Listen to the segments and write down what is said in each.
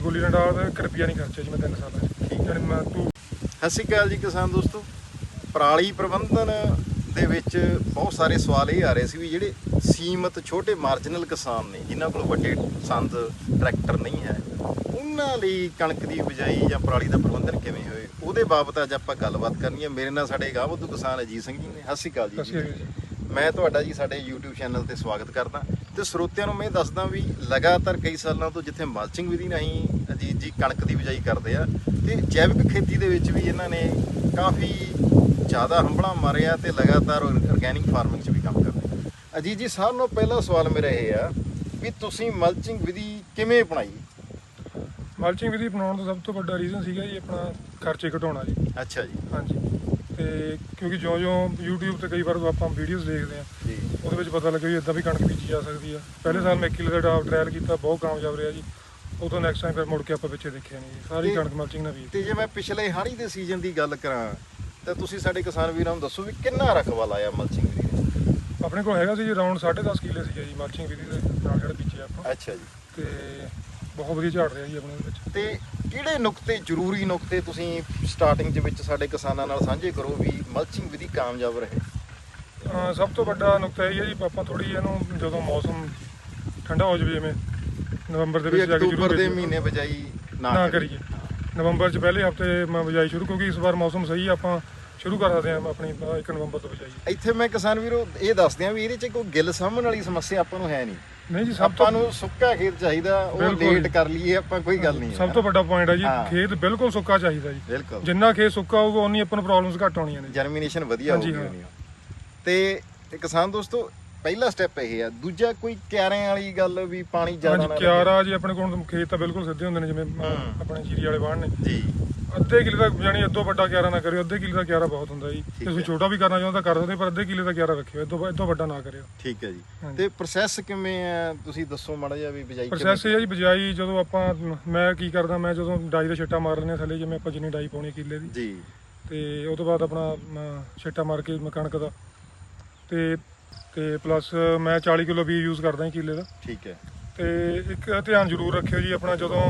ਜੀ ਗੁੱਲੀ ਡੰਡਾ ਦਾ 1 ਰੁਪਿਆ ਨਹੀਂ ਖਰਚਿਆ ਜੀ ਮੈਂ 3 ਸਾਲਾਂ 'ਚ। ਜਾਣੀ ਮੈਂ ਤੂੰ ਸਤਿ ਸ਼੍ਰੀ ਅਕਾਲ ਜੀ ਕਿਸਾਨ ਦੋਸਤੋ। ਪਰਾਲੀ ਪ੍ਰਬੰਧਨ ਦੇ ਵਿੱਚ ਬਹੁਤ ਸਾਰੇ ਸਵਾਲ ਇਹ ਆ ਰਹੇ ਸੀ ਵੀ ਜਿਹੜੇ ਸੀਮਤ ਛੋਟੇ ਮਾਰਜਨਲ ਕਿਸਾਨ ਨੇ ਜਿਨ੍ਹਾਂ ਕੋਲ ਵੱਡੇ ਸੰਦ ਟਰੈਕਟਰ ਨਹੀਂ ਹੈ ਉਹਨਾਂ ਲਈ ਕਣਕ ਦੀ ਬਿਜਾਈ ਜਾਂ ਪਰਾਲੀ ਦਾ ਪ੍ਰਬੰਧਨ ਕਿਵੇਂ ਹੋਏ? ਉਹਦੇ ਬਾਬਤ ਅੱਜ ਆਪਾਂ ਗੱਲਬਾਤ ਕਰਨੀ ਹੈ। ਮੇਰੇ ਨਾਲ ਸਾਡੇ ਗਾਵਦੂ ਕਿਸਾਨ ਅਜੀਤ ਸਿੰਘ ਜੀ ਨੇ। ਸਤਿ ਸ਼੍ਰੀ ਅਕਾਲ ਜੀ। ਮੈਂ ਤੁਹਾਡਾ ਜੀ ਸਾਡੇ YouTube ਚੈਨਲ ਤੇ ਸਵਾਗਤ ਕਰਦਾ। ਤੇ ਸਰੋਤਿਆਂ ਨੂੰ ਮੈਂ ਦੱਸਦਾ ਵੀ ਲਗਾਤਾਰ ਕਈ ਸਾਲਾਂ ਤੋਂ ਜਿੱਥੇ ਮਲਚਿੰਗ ਵਿਧੀ ਨਹੀਂ ਅਜੀਤ ਜੀ ਕਣਕ ਦੀ ਬਿਜਾਈ ਕਰਦੇ ਆ ਤੇ ਜੈਵਿਕ ਖੇਤੀ ਦੇ ਵਿੱਚ ਵੀ ਇਹਨਾਂ ਨੇ ਕਾਫੀ ਜ਼ਿਆਦਾ ਹੰਬਲਾ ਮਾਰਿਆ ਤੇ ਲਗਾਤਾਰ ਆਰਗੈਨਿਕ ਫਾਰਮਿੰਗ 'ਚ ਵੀ ਕੰਮ ਕਰਦੇ ਆ। ਅਜੀਤ ਜੀ ਸਾਰਿਆਂ ਨੂੰ ਪਹਿਲਾ ਸਵਾਲ ਮੇਰਾ ਇਹ ਆ ਵੀ ਤੁਸੀਂ ਮਲਚਿੰਗ ਵਿਧੀ ਕਿਵੇਂ ਅਪਣਾਈ? ਮਲਚਿੰਗ ਵਿਧੀ ਬਣਾਉਣ ਦਾ ਸਭ ਤੋਂ ਵੱਡਾ ਰੀਜ਼ਨ ਸੀਗਾ ਜੀ ਆਪਣਾ ਖਰਚੇ ਘਟਾਉਣਾ ਜੀ। ਅੱਛਾ ਜੀ। ਹਾਂਜੀ। ਤੇ ਕਿਉਂਕਿ ਜਿਉਂ-ਜਿਉਂ YouTube ਤੇ ਕਈ ਵਾਰ ਆਪਾਂ ਵੀਡੀਓਜ਼ ਦੇਖਦੇ ਆ ਜੀ। ਉਹਦੇ ਵਿੱਚ ਪਤਾ ਲੱਗਾ ਵੀ ਇਦਾਂ ਵੀ ਕਣਕ ਬੀਜੀ ਜਾ ਸਕਦੀ ਆ। ਪਹਿਲੇ ਸਾਲ ਮੈਂ 1 ਕਿੱਲੇ ਦਾ ਟ੍ਰਾਇਲ ਕੀਤਾ ਬਹੁਤ ਕਾਮਯਾਬ ਰਿਹਾ ਜੀ। ਉਦੋਂ ਨੈਕਸਟ ਟਾਈਮ ਫਿਰ ਮੁੜ ਕੇ ਆਪਾਂ ਪਿੱਛੇ ਦੇਖਿਆ ਨਹੀਂ ਜੀ। ਸਾਰੀ ਤੇ- ਕਣਕ ਮਲਚਿੰਗ ਨਾਲ ਬੀਜ। ਤੇ ਜੇ ਮੈਂ ਪਿਛਲੇ ਹਾੜੀ ਦੇ ਸੀਜ਼ਨ ਦੀ ਗੱਲ ਕਰਾਂ ਤਾਂ ਤੁਸੀਂ ਸਾਡੇ ਕਿਸਾਨ ਵੀਰਾਂ ਨੂੰ ਦੱਸੋ ਵੀ ਕਿੰਨਾ ਰਕਬਾ ਲਾਇਆ ਮਲਚਿੰਗ ਦੇ ਆਪਣੇ ਕੋਲ ਹੈਗਾ ਸੀ ਜੀ ਅਰਾਊਂਡ 10.5 ਕਿੱਲੇ ਸੀਗਾ ਜੀ ਮਲਚਿੰਗ ਵਿਧੀ ਦੇ ਨਾਲ ਜਿਹੜਾ ਬੀਜਿਆ ਆਪਾਂ। ਅੱਛਾ ਜੀ। ਤੇ ਬਹੁਤ ਵਧੀਆ ਝਾੜ ਰਿਹਾ ਜੀ ਆਪਣੇ ਉਹਦੇ ਵਿੱਚ। ਤੇ ਕਿਹੜੇ ਨੁਕਤੇ ਜ਼ਰੂਰੀ ਨੁਕਤੇ ਤੁਸੀਂ ਸਟਾਰਟਿੰਗ ਦੇ ਵਿੱਚ ਸਾਡੇ ਕਿਸਾਨਾਂ ਨਾਲ ਸਾਂਝੇ ਕਰੋ ਵੀ ਮਲਚਿੰਗ ਵਿਧੀ ਕਾਮਯਾਬ ਰਹੇ? ਸਭ ਤੋਂ ਵੱਡਾ ਨੁਕਤਾ ਇਹ ਹੈ ਜੀ ਆਪਾਂ ਥੋੜੀ ਇਹਨੂੰ ਜਦੋਂ ਮੌਸਮ ਠੰਡਾ ਹੋ ਜਾਵੇ ਜਿਵੇਂ ਨਵੰਬਰ ਦੇ ਵਿੱਚ ਜਾ ਕੇ ਅਕਤੂਬਰ ਦੇ। ਮਹੀਨੇ ਬਜਾਈ ਨਾ ਕਰੀਏ। ਨਵੰਬਰ ਚ ਪਹਿਲੇ ਹਫ਼ਤੇ ਮੈਂ ਬਿਜਾਈ ਸ਼ੁਰੂ ਕਿਉਂਕਿ ਇਸ ਵਾਰ ਮੌਸਮ ਸਹੀ ਹੈ, ਆਪਾਂ ਸ਼ੁਰੂ ਕਰ ਸਕਦੇ ਹਾਂ ਆਪਣੀ 1 ਨਵੰਬਰ ਤੋਂ ਬਿਜਾਈ। ਇੱਥੇ ਮੈਂ ਕਿਸਾਨ ਵੀਰੋ ਇਹ ਦੱਸਦੇ ਆ ਵੀ ਇਹਦੇ 'ਚ ਕੋਈ ਗਿੱਲ ਸਾਂਭਣ ਵਾਲੀ ਸਮੱਸਿਆ ਆਪਾਂ ਨੂੰ ਹੈ ਨਹੀਂ। ਨਹੀਂ ਜੀ ਸਭ ਤੋਂ ਨੂੰ ਸੁੱਕਾ ਖੇਤ ਚਾਹੀਦਾ ਉਹ ਲੇਟ। ਕਰ ਲਈਏ ਆਪਾਂ ਕੋਈ ਗੱਲ ਨਹੀਂ ਸਭ ਤੋਂ ਵੱਡਾ ਪੁਆਇੰਟ ਹੈ ਜੀ। ਖੇਤ ਬਿਲਕੁਲ ਸੁੱਕਾ ਚਾਹੀਦਾ ਜੀ। ਜਿੰਨਾ ਖੇਤ ਸੁੱਕਾ ਹੋਊਗਾ ਉਨੀ ਆਪਾਂ ਨੂੰ ਪ੍ਰੋਬਲਮਸ ਘੱਟ ਆਉਣੀਆਂ ਨੇ ਜਰਮੀਨੇਸ਼ਨ ਵਧੀਆ ਹੋਊਗੀ। ਤੇ ਤੇ ਕਿਸਾਨ ਦੋਸਤੋ ਪਹਿਲਾ ਸਟੈਪ ਇਹ ਆ। ਦੂਜਾ ਕੋਈ ਕਿਆਰਿਆਂ ਵਾਲੀ ਗੱਲ ਵੀ ਪਾਣੀ ਜ਼ਿਆਦਾ ਨਾ। ਕਿਆਰਾ ਜੀ ਆਪਣੇ ਕੋਲ ਖੇਤ ਤਾਂ ਬਿਲਕੁਲ ਸਿੱਧੇ ਹੁੰਦੇ ਨੇ ਜਿਵੇਂ ਹੂੰ। ਆਪਣੇ ਜੀਰੀ ਵਾਲੇ ਬਾਣ ਨੇ। ਜੀ। ਅੱਧੇ ਕਿੱਲੇ ਦਾ ਯਾਨੀ ਅੱਧੋ ਵੱਡਾ ਕਿਆਰਾ ਨਾ ਕਰਿਓ ਅੱਧੇ ਕਿੱਲੇ ਦਾ ਕਿਆਰਾ ਬਹੁਤ ਹੁੰਦਾ ਜੀ। ਠੀਕ ਤੁਸੀਂ ਹੈ। ਛੋਟਾ ਵੀ ਕਰਨਾ ਚਾਹੁੰਦਾ ਕਰ ਸਕਦੇ ਪਰ ਅੱਧੇ ਕਿੱਲੇ ਦਾ ਕਿਆਰਾ ਰੱਖਿਓ ਅੱਧੋ ਅੱਧੋ ਵੱਡਾ ਨਾ ਕਰਿਓ। ਠੀਕ ਹੈ ਜੀ। ਹਾਂਜੀ। ਤੇ ਪ੍ਰੋਸੈਸ ਕਿਵੇਂ ਆ? ਤੁਸੀਂ ਦੱਸੋ ਮਾੜਾ ਜਿਹਾ ਵੀ ਬਿਜਾਈ ਪ੍ਰੋਸੈਸ ਇਹ ਹੈ ਜੀ ਬਿਜਾਈ ਜਦੋਂ ਆਪਾਂ ਮੈਂ ਕੀ ਕਰਦਾ ਮੈਂ ਜਦੋਂ ਡਾਈ ਦਾ ਛਿੱਟਾ ਮਾਰ ਲੈਂਦੇ ਹਾਂ ਥੱਲੇ ਜਿਵੇਂ ਆਪਾਂ ਜਿੰਨੀ ਡਾਈ ਪਾਉਣੀ ਹੈ ਕਿੱਲੇ ਦੀ। ਜੀ। ਤੇ ਉਹ ਤੋਂ ਬਾਅਦ ਆਪਣਾ ਮ, ਛਿੱਟਾ ਮਾਰ ਕੇ ਮੈਂ ਕਣਕ ਦਾ ਤੇ ਤੇ ਪਲੱਸ ਮੈਂ 40 ਕਿਲੋ ਬੀਜ ਯੂਜ਼ ਕਰਦਾ ਹਾਂ ਕਿੱਲੇ ਦਾ। ਠੀਕ ਹੈ। ਤੇ ਇੱਕ ਧਿਆਨ ਜ਼ਰੂਰ ਰੱਖਿਓ ਜੀ ਆਪਣਾ ਜਦੋਂ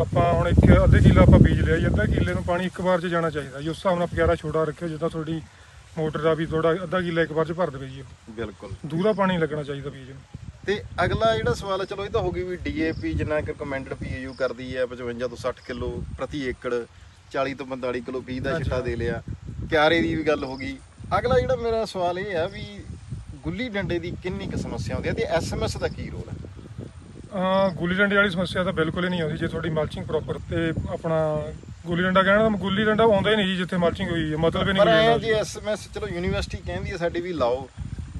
ਆਪਾਂ ਹੁਣ ਇੱਕ ਅੱਧੇ ਕਿੱਲਾ ਆਪਾਂ ਬੀਜ ਲਿਆ ਜੀ ਅੱਧਾ ਕਿੱਲੇ ਨੂੰ ਪਾਣੀ ਇੱਕ ਵਾਰ 'ਚ ਜਾਣਾ ਚਾਹੀਦਾ ਜੀ। ਉਸ ਹਿਸਾਬ ਨਾਲ ਪਿਆਰਾ ਛੋਟਾ ਰੱਖਿਓ ਜਿੱਦਾਂ ਤੁਹਾਡੀ ਮੋਟਰ ਦਾ ਵੀ ਥੋੜਾ ਅੱਧਾ ਕਿੱਲਾ ਇੱਕ ਵਾਰ 'ਚ ਭਰ ਦੇਵੇ ਜੀ। ਬਿਲਕੁਲ। ਦੂਰਾ ਪਾਣੀ ਲੱਗਣਾ ਚਾਹੀਦਾ ਬੀਜ ਨੂੰ। ਤੇ ਅਗਲਾ ਜਿਹੜਾ ਸਵਾਲ ਹੈ ਚਲੋ ਇਹ ਤਾਂ ਹੋ ਗਈ ਵੀ ਡੀਏਪੀ ਜਿੰਨਾ ਕਿ ਕਮੈਂਡਡ ਪੀਯੂ ਕਰਦੀ ਹੈ 55 ਤੋਂ 60 ਕਿਲੋ ਪ੍ਰਤੀ ਏਕੜ 40 ਤੋਂ 45 ਕਿਲੋ ਬੀਜ ਦਾ। ਛਿੱਟਾ ਦੇ ਲਿਆ। ਕਿਆਰੇ ਦੀ ਵੀ ਗੱਲ ਹੋ ਗਈ ਅਗਲਾ ਜਿਹੜਾ ਮੇਰਾ ਸਵਾਲ ਇਹ ਹੈ ਵੀ ਗੁੱਲੀ ਡੰਡੇ ਦੀ ਕਿੰਨੀ ਕੁ ਸਮੱਸਿਆ ਆਉਂਦੀ ਹੈ ਤੇ ਐਸਐਮਐਸ ਦਾ ਕੀ ਰੋਲ ਹੈ ਅਹ ਗੁੱਲੀ ਡੰਡੇ ਵਾਲੀ ਸਮੱਸਿਆ ਤਾਂ ਬਿਲਕੁਲ ਹੀ ਨਹੀਂ ਆਉਂਦੀ ਜੇ ਤੁਹਾਡੀ ਮਲਚਿੰਗ ਪ੍ਰੋਪਰ ਤੇ ਆਪਣਾ ਗੁੱਲੀ ਡੰਡਾ ਕਹਿਣਾ ਤਾਂ ਗੁੱਲੀ ਡੰਡਾ ਆਉਂਦਾ ਹੀ ਨਹੀਂ ਜੀ ਜਿੱਥੇ ਮਲਚਿੰਗ ਹੋਈ ਹੈ ਮਤਲਬ ਹੀ ਨਹੀਂ ਪਰ ਗੁੱਲੀ ਐ ਡੰਡਾ। ਜੀ ਐਸਐਮਐਸ ਚਲੋ ਯੂਨੀਵਰਸਿਟੀ ਕਹਿੰਦੀ ਹੈ ਸਾਡੀ ਵੀ ਲਾਓ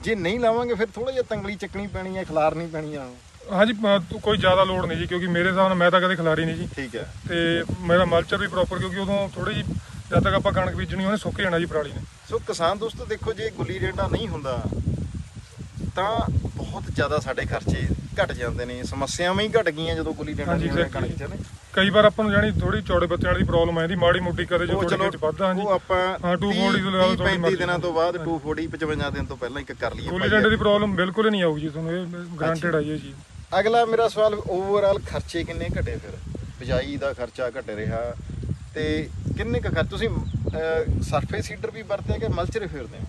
ਜੇ ਨਹੀਂ ਲਾਵਾਂਗੇ ਫਿਰ ਥੋੜਾ ਜਿਹਾ ਤੰਗਲੀ ਚੱਕਣੀ ਪੈਣੀ ਹੈ ਖਿਲਾਰਨੀ ਪੈਣੀ ਆ। ਹਾਂਜੀ ਕੋਈ ਜ਼ਿਆਦਾ ਲੋਡ ਨਹੀਂ ਜੀ ਕਿਉਂਕਿ ਮੇਰੇ ਹਿਸਾਬ ਨਾਲ ਮੈਂ ਤਾਂ ਕਦੇ ਖਿਲਾਰੀ ਨਹੀਂ ਜੀ। ਠੀਕ ਹੈ ਤੇ ਮੇਰਾ ਮਲਚਰ ਵੀ ਪ੍ਰੋਪਰ ਕਿਉਂਕਿ ਉਦੋਂ ਥੋੜੀ ਜੀ ਜਦ ਤੱਕ ਆਪਾਂ ਕਣਕ ਬੀਜਣੀ ਉਹਨੇ ਸੁੱਕ ਜਾਣਾ ਜੀ ਪਰਾਲੀ ਨੇ। ਸੋ ਕਿਸਾਨ ਦੋਸਤੋ ਦੇਖੋ ਜੇ ਗੁੱਲੀ ਡੰਡਾ ਨਹੀਂ ਹੁੰਦਾ ਤਾਂ ਬਹੁਤ ਜ਼ਿਆਦਾ ਸਾਡੇ ਖਰਚੇ ਘਟ ਜਾਂਦੇ ਨੇ ਸਮੱਸਿਆਵਾਂ ਹੀ ਘਟ ਗਈਆਂ ਜਦੋਂ ਗੁੱਲੀ ਡੰਡਾ ਨਹੀਂ ਹੋਇਆ. ਕਣਕ 'ਚ ਨੇ ਕਈ ਵਾਰ ਆਪਾਂ ਨੂੰ ਜਾਣੀ ਥੋੜੀ ਚੌੜੇ ਬੱਤਿਆਂ ਵਾਲੀ ਪ੍ਰੋਬਲਮ ਆਉਂਦੀ ਮਾੜੀ ਮੋਟੀ ਕਦੇ ਜੋ ਥੋੜੀ ਜਿਹੀ ਵੱਧਦਾ ਹਾਂਜੀ ਉਹ ਆਪਾਂ ਹਾਂ, 240 ਤੋਂ ਲਗਾ ਲਓ 30 ਤੁਹਾਡੀ 35 ਮਰਜ਼ੀ। ਦਿਨਾਂ ਤੋਂ ਬਾਅਦ ਹਾਂਜੀ। 240 55 ਦਿਨ ਤੋਂ ਪਹਿਲਾਂ ਇੱਕ ਕਰ ਲਈਏ ਗੁੱਲੀ ਡੰਡੇ ਦੀ ਪ੍ਰੋਬਲਮ ਬਿਲਕੁਲ ਹੀ ਨਹੀਂ ਆਊਗੀ ਜੀ ਤੁਹਾਨੂੰ ਇਹ ਗਰੰਟਡ ਆ ਜੀ ਅਗਲਾ ਮੇਰਾ ਸਵਾਲ ਓਵਰਆਲ ਖਰਚੇ ਕਿੰਨੇ ਘਟੇ ਫਿਰ ਬਿਜਾਈ ਦਾ ਖਰਚਾ ਘਟ ਰਿਹਾ ਤੇ ਕਿੰਨੇ ਕੁ ਖਰਚ ਤੁਸੀਂ ਸਰਫੇਸ ਸੀਡਰ ਵੀ ਵਰਤਿਆ ਕਿ ਮਲਚਰੇ ਫੇਰਦੇ ਹੋ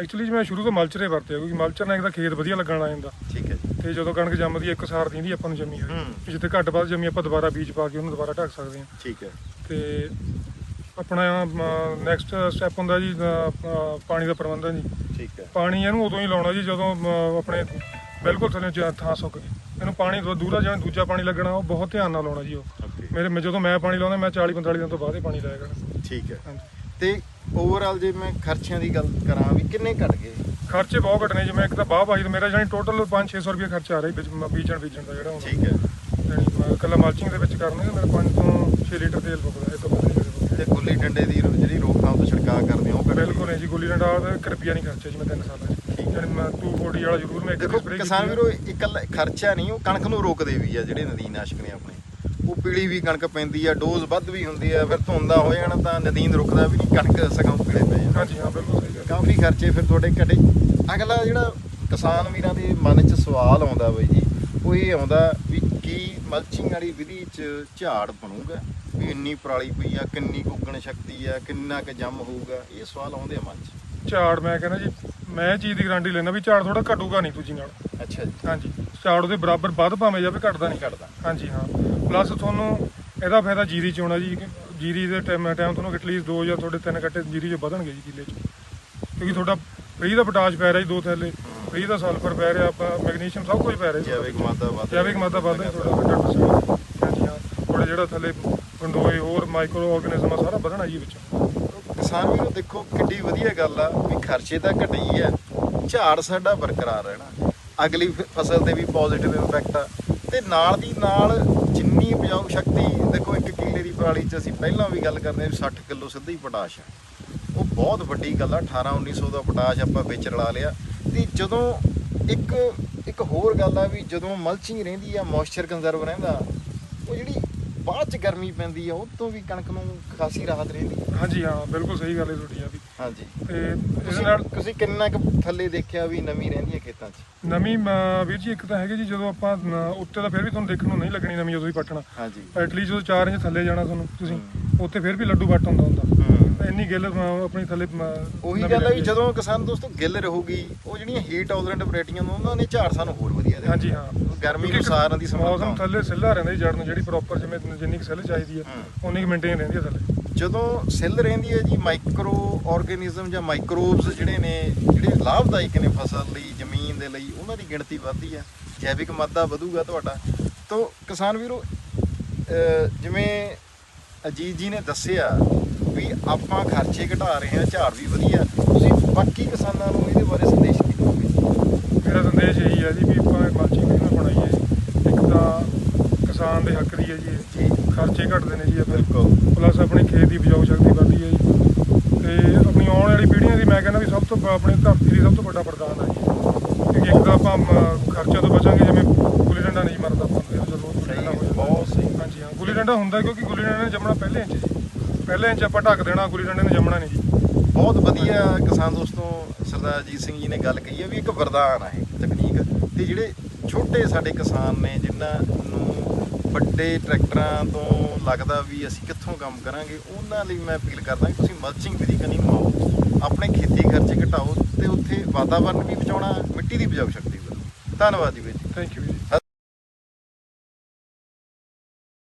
ਐਕਚੁਅਲੀ ਮੈਂ ਸ਼ੁਰੂ ਤੋਂ ਮਲਚਰੇ ਵਰਤਿਆ ਕਿਉਂਕਿ ਮਲਚਰ ਨਾਲ ਇੱਕ ਤਾਂ ਖੇਤ ਵਧੀਆ ਲੱਗਣ ਲੱਗ ਜਾਂਦਾ। ਠੀਕ ਹੈ ਜੀ। ਤੇ ਜਦੋਂ ਕਣਕ ਜੰਮਦੀ ਹੈ, ਇੱਕ ਸਾਰ ਦਿੰਦੀ ਆਪਾਂ ਨੂੰ ਜੰਮੀ ਹੋਈ। ਹੂੰ। ਜਿੱਥੇ ਘੱਟ ਵੱਧ ਜੰਮੀ ਆਪਾਂ ਦੁਬਾਰਾ ਬੀਜ ਪਾ ਕੇ ਉਹਨੂੰ ਦੁਬਾਰਾ ਢੱਕ ਸਕਦੇ ਹਾਂ ਠੀਕ ਹੈ। ਤੇ ਆਪਣਾ ਨੈਕਸਟ ਸਟੈਪ ਹੁੰਦਾ ਜੀ ਅਹ, ਅਹ, ਪਾਣੀ ਦਾ ਪ੍ਰਬੰਧਨ ਜੀ। ਠੀਕ ਹੈ। ਪਾਣੀ ਇਹਨੂੰ ਉਦੋਂ ਹੀ ਲਾਉਣਾ ਜੀ ਜਦੋਂ ਅਹ, ਆਪਣੇ ਬਿਲਕੁਲ ਥੱਲੇ ਜ- ਥਾਂ ਸੁੱਕ ਗਈ। ਇਹਨੂੰ ਪਾਣੀ ਦੂ- ਦੂਰਾ ਜਿਹੜਾ ਦੂਜਾ ਪਾਣੀ ਲੱਗਣਾ ਉਹ ਬਹੁਤ ਧਿਆਨ ਨਾਲ ਲਾਉਣਾ ਜੀ ਉਹ। ਓਕੇ ਮੇਰੇ ਮੈਂ ਜਦੋਂ ਮੈਂ ਪਾਣੀ ਲਾਉਂਦਾ ਮੈਂ 40 45 ਦਿਨ ਤੋਂ ਬਾਅਦ ਹੀ ਪਾਣੀ ਲਾਇਆ ਕਰਾਂ ਠੀਕ ਹੈ। ਤੇ ਓਵਰਆਲ ਜੇ ਮੈਂ ਖਰਚਿਆਂ ਦੀ ਗੱਲ ਕਰਾਂ ਵੀ ਕਿੰਨੇ ਘਟ ਗਏ? ਖਰਚੇ ਬਹੁਤ ਘਟਨੇ ਜਿਵੇਂ ਇੱਕ ਤਾਂ ਬਾਹ ਦਾ ਮੇਰਾ ਜਾਨੀ ਟੋਟਲ 5-600 ਰੁਪਏ ਖਰਚਾ ਆ ਰਿਹਾ ਵਿੱਚ ਬੀਜਣ ਬੀਜਣ ਦਾ ਜਿਹੜਾ ਠੀਕ ਹੈ। ਇਕੱਲਾ ਮਲਚਿੰਗ ਦੇ ਵਿੱਚ ਕਰਨੇ ਮੇਰਾ 5 ਤੋਂ 6 ਲੀਟਰ ਤੇਲ ਫੁੱਕਦਾ ਇੱਕ ਬੰਦੇ ਦੇ ਤੇ ਗੁੱਲੀ ਡੰਡੇ ਦੀ ਜਿਹੜੀ ਰੋਕਥਾਮ ਤੋਂ ਛਿੜਕਾਅ ਕਰਦੇ ਹੋ ਉਹ ਬਿਲਕੁਲ ਨਹੀਂ ਜੀ ਗੁੱਲੀ ਡੰਡਾ ਦਾ 1 ਰੁਪਿਆ ਨਹੀਂ ਖਰਚਿਆ ਜੀ ਮੈਂ 3 ਸਾਲਾਂ 'ਚ। ਠੀਕ ਹੈ। ਮੈਂ 240 ਵਾਲਾ ਜ਼ਰੂਰ ਮੈਂ ਇੱਕ ਸਪਰੇਅ ਕਿਸਾਨ ਵੀਰੋ ਇਕੱਲਾ ਖਰਚਾ ਨਹੀਂ ਉਹ ਕਣਕ ਨੂੰ ਰੋਕਦੇ ਵੀ ਆ ਜਿਹੜੇ ਨਦੀਨਾਸ਼ਕ ਨੇ ਆਪਣੇ। ਉਹ ਪੀਲੀ ਵੀ ਕਣਕ ਪੈਂਦੀ ਆ ਡੋਜ਼ ਵੱਧ ਵੀ ਹੁੰਦੀ ਆ ਫਿਰ ਧੁੰਦਾ ਹੋ ਜਾਣਾ ਤਾਂ ਨਦੀਨ ਰੁਕਦਾ ਵੀ ਨਹੀਂ ਕਣਕ ਸਗੋਂ ਪੀਲੇ ਪੈ ਜਾਂਦੇ ਹਾਂਜੀ ਹਾਂ ਬਿਲਕੁਲ ਸਹੀ ਗੱਲ। ਕਾਫੀ ਖਰਚੇ ਫਿਰ ਤੁਹਾਡੇ ਘਟੇ। ਅਗਲਾ ਜਿਹੜਾ ਕਿਸਾਨ ਵੀਰਾਂ ਦੇ ਮਨ 'ਚ ਸਵਾਲ ਆਉਂਦਾ ਬਈ ਜੀ ਉਹ ਇਹ ਆਉਂਦਾ ਵੀ ਕੀ ਮਲਚਿੰਗ ਵਾਲੀ ਵਿਧੀ ਚ ਝਾੜ ਬਣੂਗਾ? ਵੀ ਇੰਨੀ ਪਰਾਲੀ ਪਈ ਆ ਕਿੰਨੀ ਕੁ ਉੱਗਣ ਸ਼ਕਤੀ ਆ ਕਿੰਨਾ ਕੁ ਜੰਮ ਹੋਊਗਾ? ਇਹ ਸਵਾਲ ਆਉਂਦੇ ਆ ਮਨ ਚ। ਝਾੜ ਮੈਂ ਕਹਿੰਦਾ ਜੀ ਮੈਂ ਇਹ ਚੀਜ਼ ਦੀ ਗਾਰੰਟੀ ਲੈਣਾ ਵੀ ਝਾੜ ਥੋੜਾ ਘਟੂਗਾ ਨਹੀਂ ਦੂਜੀ ਨਾਲ। ਅੱਛਾ ਜੀ। ਹਾਂਜੀ ਝਾੜ ਉਹਦੇ ਬਰਾਬਰ ਵੱਧ ਭਾਵੇਂ ਜਾਵੇ ਘਟਦਾ ਨਹੀਂ। ਘਟਦਾ। ਹਾਂਜੀ ਹਾਂ। ਪਲੱਸ ਤੁਹਾਨੂੰ ਇਹਦਾ ਫਾਇਦਾ ਜੀਰੀ ਚ ਹੋਣਾ ਜੀ ਜੀਰੀ ਦੇ ਟਾਈਮ ਟਾਈਮ ਤੁਹਾਨੂੰ ਐਟਲੀਸਟ 2 ਜਾਂ ਤੁਹਾਡੇ 3 ਕੱਟੇ ਜੀਰੀ ਚ ਵਧਣਗੇ ਜੀ ਕਿੱਲੇ ਚ। ਕਿਉਂਕਿ ਤੁਹਾਡਾ ਫਰੀ ਦਾ ਪੋਟਾਸ਼ ਪੈ ਰਿਹਾ ਜੀ ਦੋ ਥੈਲੇ ਫਰੀ ਦਾ ਸਲਫਰ ਪੈ ਰਿਹਾ ਆਪਾਂ ਮੈਗਨੀਸ਼ੀਅਮ ਸਭ ਕੁਝ ਪੈ ਰਿਹਾ ਜੀ ਜੈਵਿਕ ਮਾਦਾ ਵੱਧ ਜੈਵਿਕ ਮਾਦਾ ਵੱਧਦਾ ਜੀ। ਤੁਹਾਡਾ 100% ਹਾਂਜੀ ਹਾਂ। ਤੁਹਾਡੇ ਜਿਹੜਾ ਥੱਲੇ ਗੰਡੋਏ ਹੋਰ ਮਾਈਕਰੋ ਆਰਗੇਨਿਜ਼ਮ ਆ ਸਾਰਾ ਵਧਣਾ ਜੀ ਵਿੱਚ। ਕਿਸਾਨ ਵੀਰੋ ਦੇਖੋ ਕਿੱਡੀ ਵਧੀਆ ਗੱਲ ਆ ਵੀ ਖਰਚੇ ਤਾਂ ਘਟਈ ਆ ਝਾੜ ਸਾਡਾ ਬਰਕਰਾਰ ਰਹਿਣਾ। ਅਗਲੀ ਫਸਲ ਤੇ ਵੀ ਪੋਜ਼ਿਟਿਵ ਇੰਪੈਕਟ ਆ। ਤੇ ਨਾਲ ਦੀ ਨਾਲ ਜਿੰਨੀ ਉਪਜਾਊ ਸ਼ਕਤੀ? ਦੇਖੋ ਇੱਕ ਕਿੱਲੇ ਦੀ ਪਰਾਲੀ 'ਚ ਅਸੀਂ ਪਹਿਲਾਂ ਵੀ ਗੱਲ ਕਰਦੇ ਹਾਂ ਵੀ 60 ਕਿਲੋ ਸਿੱਧਾ ਹੀ ਪੋਟਾਸ਼ ਆ। ਉਹ ਬਹੁਤ ਵੱਡੀ ਗੱਲ ਆ 18 1900 ਦਾ ਪੋਟਾਸ਼ ਆਪਾਂ ਵਿੱਚ ਰਲਾ ਲਿਆ। ਤੇ ਜਦੋਂ ਇੱਕ ਇੱਕ ਹੋਰ ਗੱਲ ਆ ਵੀ ਜਦੋਂ ਮਲਚਿੰਗ ਰਹਿੰਦੀ ਆ, ਮੋਇਸਚਰ ਕੰਜ਼ਰਵ ਰਹਿੰਦਾ, ਉਹ ਜਿਹੜੀ ਬਾਅਦ ਚ ਗਰਮੀ ਪੈਂਦੀ ਆ ਉਹ ਤੋਂ ਵੀ ਕਣਕ ਨੂੰ ਖਾਸੀ ਰਾਹਤ ਰਹਿੰਦੀ ਆ। ਹਾਂਜੀ ਹਾਂ ਬਿਲਕੁਲ ਸਹੀ ਗੱਲ ਹੈ ਤੁਹਾਡੀ ਆ ਵੀ। ਹਾਂਜੀ। ਤੇ ਇਸ ਤੁਸੀਂ ਨਾਲ ਤੁਸੀਂ ਕਿੰਨਾ ਕੁ ਥੱਲੇ ਦੇਖਿਆ ਵੀ ਨਮੀ ਰਹਿੰਦੀ ਹੈ ਖੇਤਾਂ 'ਚ? ਨਵੀਂ ਵੀਰ ਜੀ ਇੱਕ ਤਾਂ ਹੈਗੀ ਜੀ ਜਦੋਂ ਆਪਾਂ ਉੱਤੇ ਤਾਂ ਫਿਰ ਵੀ ਤੁਹਾਨੂੰ ਦੇਖਣ ਨੂੰ ਨਹੀਂ ਲੱਗਣੀ ਨਵੀਂ ਜਦੋਂ ਹੀ ਪੱਟਣਾ। ਹਾਂਜੀ। ਐਟਲੀਸਟ ਜਦੋਂ 4 ਇੰਚ ਥੱਲੇ ਜਾਣਾ ਤੁਹਾਨੂੰ ਤੁਸੀਂ ਉੱਥੇ ਫਿਰ ਵੀ ਲੱਡੂ ਵੱਟ ਹੁੰਦਾ ਹੁੰਦਾ। ਇੰਨੀ ਗਿੱਲ ਅਹ, ਆਪਣੀ ਥੱਲੇ ਉਹੀ ਨਵੀਂ ਗੱਲ ਹੈ ਵੀ ਜਦੋਂ ਕਿਸਾਨ ਦੋਸਤੋ ਗਿੱਲ ਰਹੂਗੀ ਉਹ ਜਿਹੜੀਆਂ ਹੀਟ ਟੋਲਰੈਂਟ ਵੈਰਾਈਟੀਆਂ ਨੇ ਉਹਨਾਂ ਨੇ ਝਾੜ ਸਾਨੂੰ ਹੋਰ ਵਧੀਆ ਦੇਣਾ ਹਾਂਜੀ ਹਾਂ। ਗਰਮੀ ਕਿਉਂਕਿ ਅਨੁਸਾਰ ਦੀ ਸਮਰੱਥਾ ਮੌਸਮ ਥੱਲੇ ਸਿੱਲਾ ਰਹਿੰਦਾ ਜੀ ਜੜ ਨੂੰ ਜਿਹੜੀ ਪ੍ਰੋਪਰ ਜਿਵੇਂ ਜਿੰਨੀ ਕੁ ਸਿੱਲ ਚਾਹੀਦੀ ਹੈ। ਉਨੀ ਕੁ ਮੇਨਟੇਨ ਰਹਿੰਦੀ ਹੈ ਥੱਲੇ। ਜਦੋਂ ਸਿੱਲ ਰਹਿੰਦੀ ਹੈ ਜੀ ਮਾਈਕਰੋ ਆਰਗੇਨਿਜ਼ਮ ਜਾਂ ਮਾਈਕਰੋਬਸ ਜਿਹੜੇ ਨੇ ਜਿਹੜੇ ਲਾਭਦਾਇਕ ਨੇ ਫਸਲ ਲਈ ਜ਼ਮੀਨ ਦੇ ਲਈ ਉਹਨਾਂ ਦੀ ਗਿਣਤੀ ਵੱਧਦੀ ਹੈ। ਜੈਵਿਕ ਮਾਦਾ ਵਧੂਗਾ ਤੁਹਾਡਾ। ਤੋਂ ਕਿਸਾਨ ਵੀਰੋ ਜਿਵੇਂ ਅਜੀਤ ਜੀ ਨੇ ਦੱਸਿਆ ਵੀ ਆਪਾਂ ਖਰਚੇ ਘਟਾ ਰਹੇ ਹਾਂ ਝਾੜ ਵੀ ਵਧੀਆ। ਤੁਸੀਂ ਬਾਕੀ ਕਿਸਾਨਾਂ ਨੂੰ ਇਹਦੇ ਬਾਰੇ ਸੰਦੇਸ਼ ਕੀ ਦਿਓਗੇ? ਮੇਰਾ ਸੰਦੇਸ਼ ਇਹੀ ਹੈ ਜੀ ਵੀ ਆਪਾਂ ਮਲਚਿੰਗ ਕਿਵੇਂ ਬਣਾਈਏ ਇੱਕ ਤਾਂ ਕਿਸਾਨ ਦੇ ਹੱਕ ਦੀ ਹੈ ਜੀ ਖਰਚੇ ਘਟਦੇ ਨੇ ਜੀ ਬਿਲਕੁਲ। ਪਲੱਸ ਆਪਣੀ ਖੇਤ ਦੀ ਉਪਜਾਊ ਸ਼ਕਤੀ ਵਧਦੀ ਹੈ ਜੀ। ਤੇ ਆਪਣੀ ਆਉਣ ਵਾਲੀ ਪੀੜ੍ਹੀਆਂ ਦੀ ਮੈਂ ਕਹਿੰਦਾ ਵੀ ਸਭ ਤੋਂ ਆਪਣੀ ਧਰਤੀ ਦੀ ਸਭ ਤੋਂ ਵੱਡਾ ਵਰਦਾਨ ਹੈ ਜੀ। ਕਿਉਂਕਿ ਇੱਕ ਤਾਂ ਆਪਾਂ ਖਰਚਿਆਂ ਤੋਂ ਬਚਾਂਗੇ ਜਿਵੇਂ ਗੁੱਲੀ ਡੰਡਾ ਨਹੀਂ ਮਰਦਾ ਨੂੰ ਜਦੋਂ ਗੁੱਲੀ ਡੰਡਾ ਹੋ ਬਹੁਤ ਸਹੀ। ਹਾਂਜੀ ਹਾਂ ਗੁੱਲੀ ਡੰਡਾ ਹੁੰਦਾ ਕਿਉਂਕਿ ਗੁੱਲੀ ਡੰਡੇ ਨੇ ਜੰਮਣਾ ਪਹਿਲੇ ਇੰਚ ਜੀ। ਪਹਿਲੇ ਇੰਚ ਆਪਾਂ ਢੱਕ ਦੇਣਾ ਗੁੱਲੀ ਡੰਡੇ ਨੇ ਜੰਮਣਾ ਨਹੀਂ ਜੀ। ਬਹੁਤ ਵਧੀਆ ਕਿਸਾਨ ਦੋਸਤੋ ਸਰਦਾਰ ਅਜੀਤ ਸਿੰਘ ਜੀ ਨੇ ਗੱਲ ਕਹੀ ਹੈ ਵੀ ਇੱਕ ਵਰਦਾਨ ਇਹ ਤਕਨੀਕ। ਤੇ ਜਿਹੜੇ ਛੋਟੇ ਸਾਡੇ ਕਿਸਾਨ ਨੇ ਜਿਨ੍ਹਾਂ ਨੂੰ ਵੱਡੇ ਟਰੈਕਟਰਾਂ ਤੋਂ ਲੱਗਦਾ ਵੀ ਅਸੀਂ ਕਿੱਥੋਂ ਕੰਮ ਕਰਾਂਗੇ, ਉਹਨਾਂ ਲਈ ਮੈਂ ਅਪੀਲ ਕਰਦਾ ਕਿ ਤੁਸੀਂ ਮਲਚਿੰਗ ਵਿਧੀ ਕਨੀ ਮਾਓ ਆਪਣੇ ਖੇਤੀ ਖਰਚੇ ਘਟਾਓ ਤੇ ਉੱਥੇ ਵਾਤਾਵਰਨ ਵੀ ਬਚਾਉਣਾ, ਮਿੱਟੀ ਦੀ ਉਪਜਾਊ ਸ਼ਕਤੀ ਵਧਾਓ। ਧੰਨਵਾਦ ਜੀ ਵੀਰ ਜੀ। Thank you